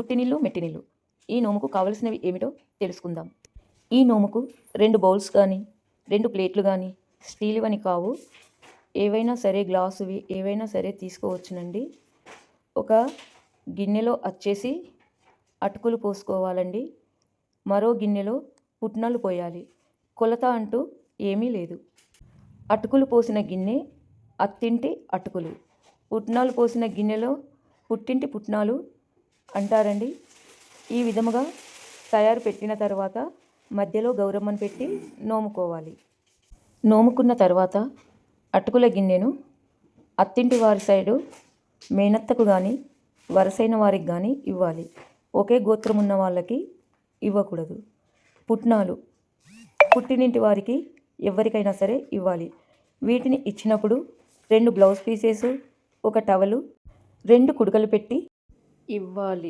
పుట్టినిల్లు మెట్టినిల్లు. ఈ నోముకు కావలసినవి ఏమిటో తెలుసుకుందాం. ఈ నోముకు రెండు బౌల్స్ కానీ రెండు ప్లేట్లు కానీ స్టీల్వని కావు. ఏవైనా సరే గ్లాసువి ఏవైనా సరే తీసుకోవచ్చునండి. ఒక గిన్నెలో వచ్చేసి అటుకులు పోసుకోవాలండి. మరో గిన్నెలో పుట్నాలు పోయాలి. కొలత అంటూ ఏమీ లేదు. అటుకులు పోసిన గిన్నె అత్తింటి అటుకులు. పుట్నాలు పోసిన గిన్నెలో పుట్టింటి పుట్నాలు అంటారండి. ఈ విధముగా తయారు పెట్టిన తర్వాత మధ్యలో గౌరమ్మను పెట్టి నోముకోవాలి. నోముకున్న తర్వాత అటుకుల గిన్నెను అత్తింటి వారి సైడు మేనత్తకు కానీ వరసైన వారికి కానీ ఇవ్వాలి. ఒకే గోత్రం ఉన్న వాళ్ళకి ఇవ్వకూడదు. పుట్నాలు పుట్టినింటి వారికి ఎవరికైనా సరే ఇవ్వాలి. వీటిని ఇచ్చినప్పుడు రెండు బ్లౌజ్ పీసెస్ ఒక టవలు రెండు కుడుకలు పెట్టి ఇవ్వాలి.